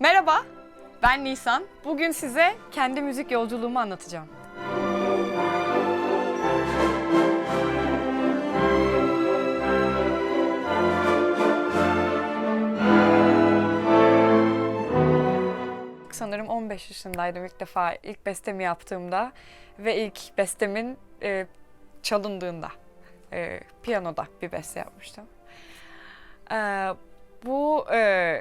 Merhaba, ben Nisan. Bugün size kendi müzik yolculuğumu anlatacağım. Sanırım 15 yaşındaydım ilk defa ilk bestemi yaptığımda ve ilk bestemin e, çalındığında e, piyanoda bir beste yapmıştım. E, bu e,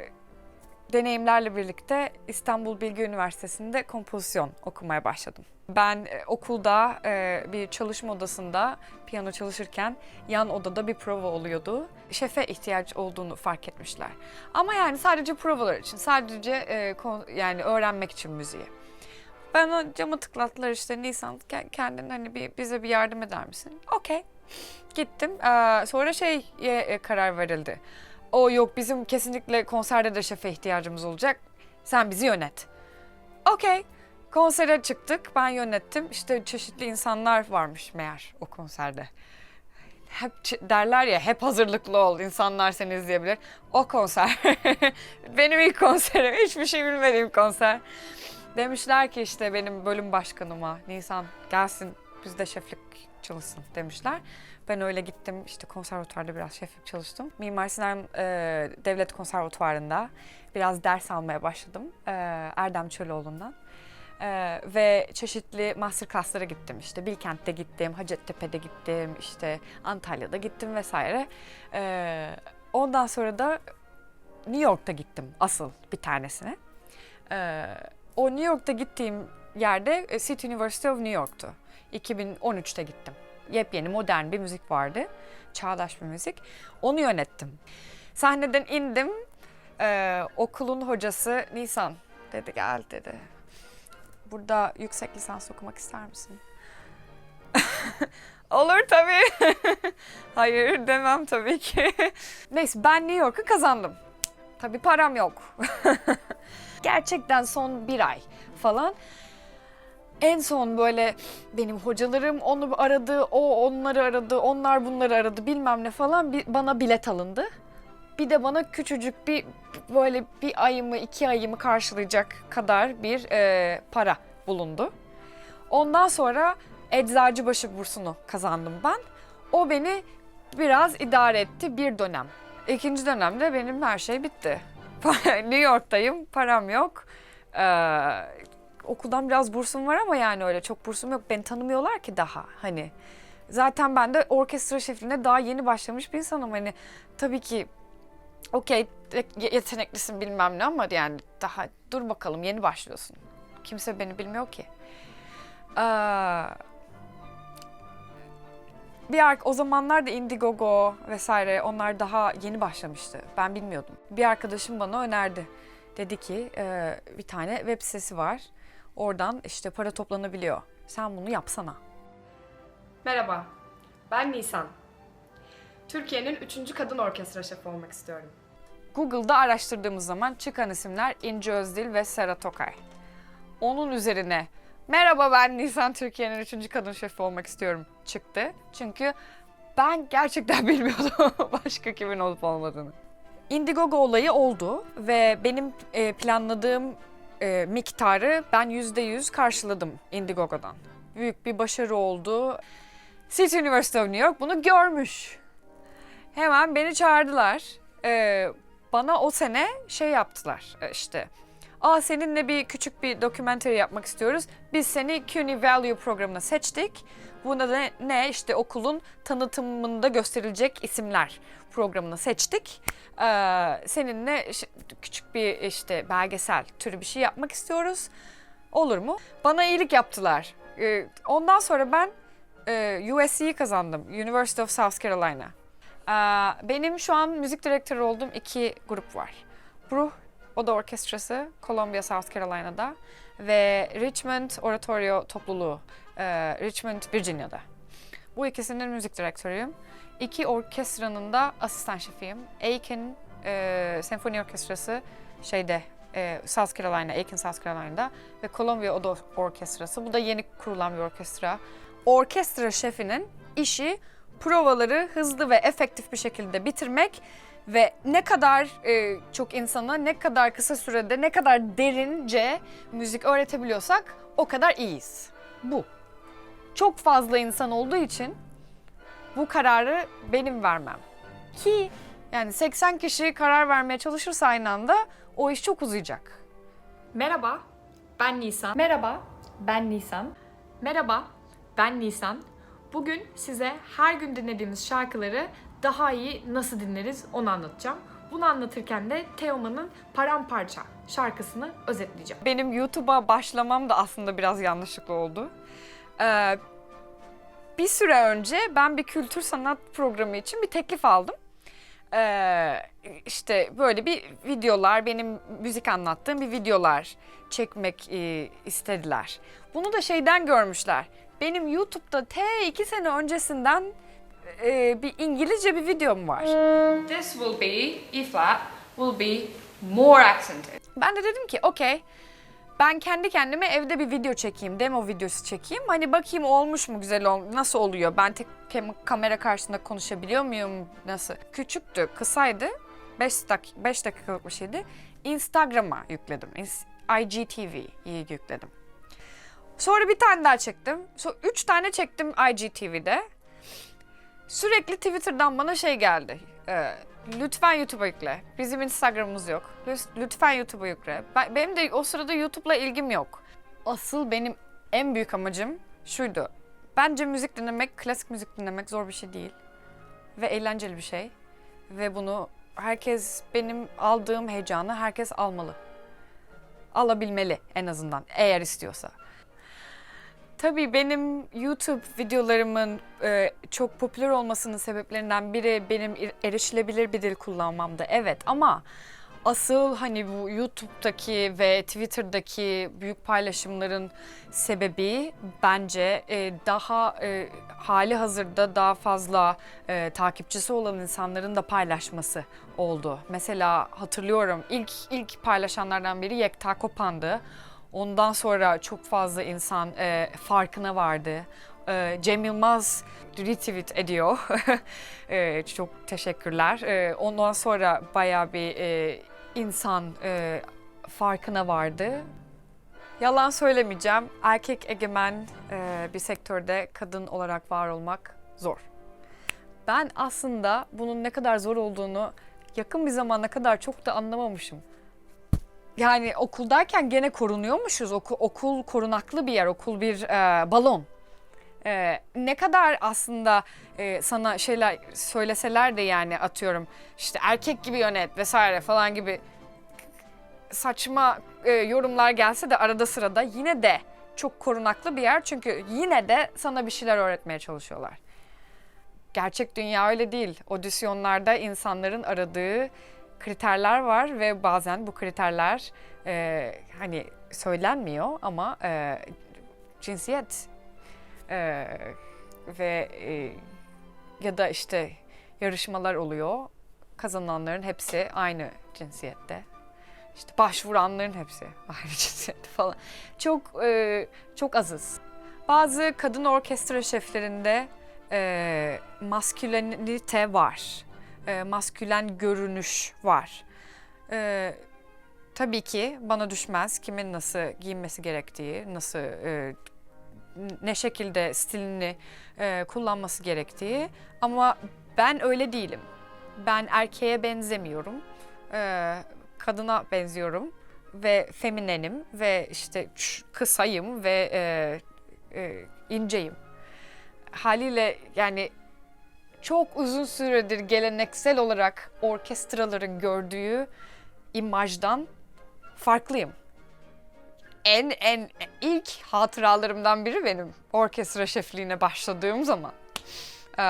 deneyimlerle birlikte İstanbul Bilgi Üniversitesi'nde kompozisyon okumaya başladım. Ben e, okulda e, bir çalışma odasında piyano çalışırken yan odada bir prova oluyordu. Şefe ihtiyaç olduğunu fark etmişler. Ama yani sadece provalar için, sadece e, yani öğrenmek için müziği. Bana cama tıklattılar işte Nisan ke- kendin hani bir bize bir yardım eder misin? Okey. Gittim. Sonra şeye e, karar verildi. O yok bizim kesinlikle konserde de şefe ihtiyacımız olacak. Sen bizi yönet. Okey. Konsere çıktık. Ben yönettim. İşte çeşitli insanlar varmış meğer o konserde. Hep derler ya hep hazırlıklı ol insanlar seni izleyebilir. O konser. benim ilk konserim. Hiçbir şey bilmediğim konser. Demişler ki işte benim bölüm başkanıma Nisan gelsin bizde şeflik çalışsın demişler. Ben öyle gittim işte konservatuvarda biraz şeflik çalıştım. Mimar Sinan e, Devlet Konservatuvarı'nda biraz ders almaya başladım e, Erdem Çöloğlu'ndan. E, ve çeşitli master class'lara gittim. İşte Bilkent'te gittim, Hacettepe'de gittim, işte Antalya'da gittim vesaire. E, ondan sonra da New York'ta gittim asıl bir tanesine. E, o New York'ta gittiğim yerde e, City University of New York'tu. 2013'te gittim. Yepyeni modern bir müzik vardı. Çağdaş bir müzik. Onu yönettim. Sahneden indim. Ee, okulun hocası Nisan dedi gel dedi. Burada yüksek lisans okumak ister misin? Olur tabii. Hayır demem tabii ki. Neyse ben New York'u kazandım. Tabii param yok. Gerçekten son bir ay falan. En son böyle benim hocalarım onu aradı, o onları aradı, onlar bunları aradı bilmem ne falan bir, bana bilet alındı. Bir de bana küçücük bir böyle bir ayımı iki ayımı karşılayacak kadar bir e, para bulundu. Ondan sonra Eczacıbaşı bursunu kazandım ben. O beni biraz idare etti bir dönem. İkinci dönemde benim her şey bitti. New York'tayım, param yok. Ee, okuldan biraz bursum var ama yani öyle çok bursum yok. Beni tanımıyorlar ki daha hani. Zaten ben de orkestra şefliğine daha yeni başlamış bir insanım. Hani tabii ki okey yeteneklisin bilmem ne ama yani daha dur bakalım yeni başlıyorsun. Kimse beni bilmiyor ki. Ee, bir o zamanlar da Indiegogo vesaire onlar daha yeni başlamıştı. Ben bilmiyordum. Bir arkadaşım bana önerdi. Dedi ki "Ee, bir tane web sitesi var. Oradan işte para toplanabiliyor. Sen bunu yapsana. Merhaba, ben Nisan. Türkiye'nin üçüncü kadın orkestra şefi olmak istiyorum. Google'da araştırdığımız zaman çıkan isimler İnci Özdil ve Sera Tokay. Onun üzerine merhaba ben Nisan Türkiye'nin üçüncü kadın şefi olmak istiyorum çıktı. Çünkü ben gerçekten bilmiyordum başka kimin olup olmadığını. Indiegogo olayı oldu ve benim e, planladığım e, miktarı ben %100 karşıladım Indiegogo'dan. Büyük bir başarı oldu. City University of New York bunu görmüş. Hemen beni çağırdılar. Ee, bana o sene şey yaptılar e, işte. Aa seninle bir küçük bir documentary yapmak istiyoruz. Biz seni CUNY Value programına seçtik. Bunda da ne işte okulun tanıtımında gösterilecek isimler programına seçtik. Ee, seninle küçük bir işte belgesel türü bir şey yapmak istiyoruz. Olur mu? Bana iyilik yaptılar. Ee, ondan sonra ben e, USC'yi kazandım. University of South Carolina. Ee, benim şu an müzik direktörü olduğum iki grup var. Bruh Oda Orkestrası Columbia, South Carolina'da ve Richmond Oratorio topluluğu e, Richmond, Virginia'da. Bu ikisinin müzik direktörüyüm. İki orkestranın da asistan şefiyim. Aiken e, Senfoni Orkestrası şeyde e, South Carolina, Aiken South Carolina'da ve Columbia Oda Orkestrası. Bu da yeni kurulan bir orkestra. Orkestra şefinin işi provaları hızlı ve efektif bir şekilde bitirmek Ve ne kadar e, çok insana ne kadar kısa sürede ne kadar derince müzik öğretebiliyorsak o kadar iyiyiz. Bu. Çok fazla insan olduğu için bu kararı benim vermem. Ki yani 80 kişi karar vermeye çalışırsa aynı anda o iş çok uzayacak. Merhaba, ben Nisan. Merhaba, ben Nisan. Merhaba, ben Nisan. Bugün size her gün dinlediğimiz şarkıları daha iyi nasıl dinleriz onu anlatacağım. Bunu anlatırken de Teoman'ın Paramparça şarkısını özetleyeceğim. Benim YouTube'a başlamam da aslında biraz yanlışlıkla oldu. Ee, bir süre önce ben bir kültür sanat programı için bir teklif aldım. Ee, işte böyle bir videolar, benim müzik anlattığım bir videolar çekmek e, istediler. Bunu da şeyden görmüşler. Benim YouTube'da T iki sene öncesinden e, bir İngilizce bir videom var. This will be, E flat, will be more accented. Ben de dedim ki okey ben kendi kendime evde bir video çekeyim, demo videosu çekeyim. Hani bakayım olmuş mu güzel ol nasıl oluyor? Ben tek kamera karşısında konuşabiliyor muyum? Nasıl? Küçüktü, kısaydı. 5 dak 5 dakikalık bir şeydi. Instagram'a yükledim. IGTV'yi yükledim. Sonra bir tane daha çektim. Sonra üç tane çektim IGTV'de. Sürekli Twitter'dan bana şey geldi. Ee, lütfen YouTube'a yükle. Bizim Instagram'ımız yok. Lütfen YouTube'a yükle. Ben, benim de o sırada YouTube'la ilgim yok. Asıl benim en büyük amacım şuydu. Bence müzik dinlemek, klasik müzik dinlemek zor bir şey değil. Ve eğlenceli bir şey. Ve bunu herkes, benim aldığım heyecanı herkes almalı. Alabilmeli en azından eğer istiyorsa. Tabii benim YouTube videolarımın e, çok popüler olmasının sebeplerinden biri benim er- erişilebilir bir dil kullanmamda. Evet ama asıl hani bu YouTube'daki ve Twitter'daki büyük paylaşımların sebebi bence e, daha e, hali hazırda daha fazla e, takipçisi olan insanların da paylaşması oldu. Mesela hatırlıyorum ilk ilk paylaşanlardan biri Yekta Kopan'dı. Ondan sonra çok fazla insan e, farkına vardı. E, Cem Yılmaz retweet ediyor. E, çok teşekkürler. E, ondan sonra bayağı bir e, insan e, farkına vardı. Yalan söylemeyeceğim. Erkek egemen e, bir sektörde kadın olarak var olmak zor. Ben aslında bunun ne kadar zor olduğunu yakın bir zamana kadar çok da anlamamışım. Yani okuldayken gene korunuyormuşuz. Oku- okul korunaklı bir yer, okul bir e, balon. E, ne kadar aslında e, sana şeyler söyleseler de yani atıyorum işte erkek gibi yönet vesaire falan gibi saçma e, yorumlar gelse de arada sırada yine de çok korunaklı bir yer. Çünkü yine de sana bir şeyler öğretmeye çalışıyorlar. Gerçek dünya öyle değil. Audisyonlarda insanların aradığı kriterler var ve bazen bu kriterler e, hani söylenmiyor ama e, cinsiyet e, ve e, ya da işte yarışmalar oluyor. Kazananların hepsi aynı cinsiyette. İşte başvuranların hepsi aynı cinsiyette falan. Çok e, çok azız. Bazı kadın orkestra şeflerinde e, maskülenite var e, maskülen görünüş var. E, tabii ki bana düşmez kimin nasıl giyinmesi gerektiği, nasıl e, ne şekilde stilini e, kullanması gerektiği ama ben öyle değilim. Ben erkeğe benzemiyorum. E, kadına benziyorum ve feminenim ve işte kısayım ve e, e, inceyim. Haliyle yani çok uzun süredir geleneksel olarak orkestraların gördüğü imajdan farklıyım. En en ilk hatıralarımdan biri benim orkestra şefliğine başladığım zaman. Ee,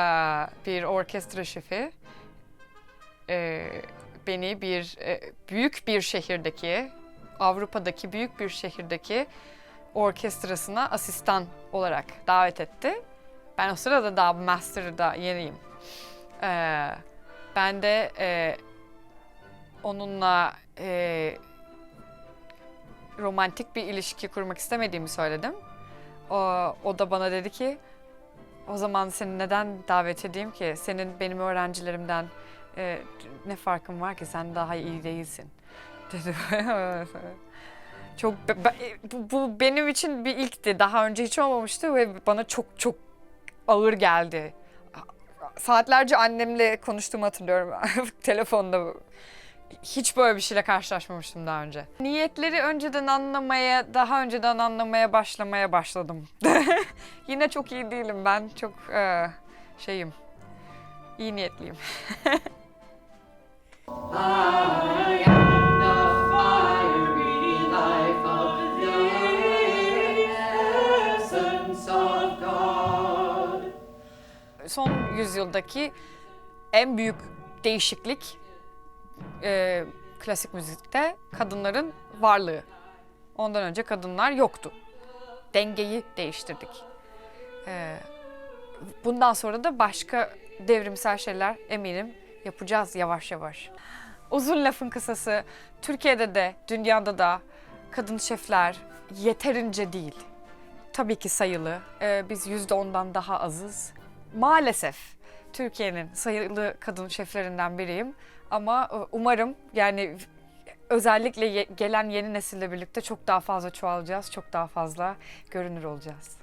bir orkestra şefi e, beni bir e, büyük bir şehirdeki Avrupa'daki büyük bir şehirdeki orkestrasına asistan olarak davet etti. Ben o sırada daha master'da yeniyim. Ee, ben de e, onunla e, romantik bir ilişki kurmak istemediğimi söyledim. O, o da bana dedi ki o zaman seni neden davet edeyim ki? Senin benim öğrencilerimden E, ne farkın var ki sen daha iyi değilsin dedi. çok bu, bu benim için bir ilkti. Daha önce hiç olmamıştı ve bana çok çok ağır geldi. Saatlerce annemle konuştuğumu hatırlıyorum telefonda. Hiç böyle bir şeyle karşılaşmamıştım daha önce. Niyetleri önceden anlamaya, daha önceden anlamaya başlamaya başladım. Yine çok iyi değilim ben. Çok e, şeyim. İyi niyetliyim. Son yüzyıldaki en büyük değişiklik e, klasik müzikte kadınların varlığı. Ondan önce kadınlar yoktu. Dengeyi değiştirdik. E, bundan sonra da başka devrimsel şeyler eminim yapacağız yavaş yavaş. Uzun lafın kısası Türkiye'de de dünyada da kadın şefler yeterince değil. Tabii ki sayılı. E, biz yüzde ondan daha azız. Maalesef Türkiye'nin sayılı kadın şeflerinden biriyim. Ama e, umarım yani özellikle gelen yeni nesille birlikte çok daha fazla çoğalacağız, çok daha fazla görünür olacağız.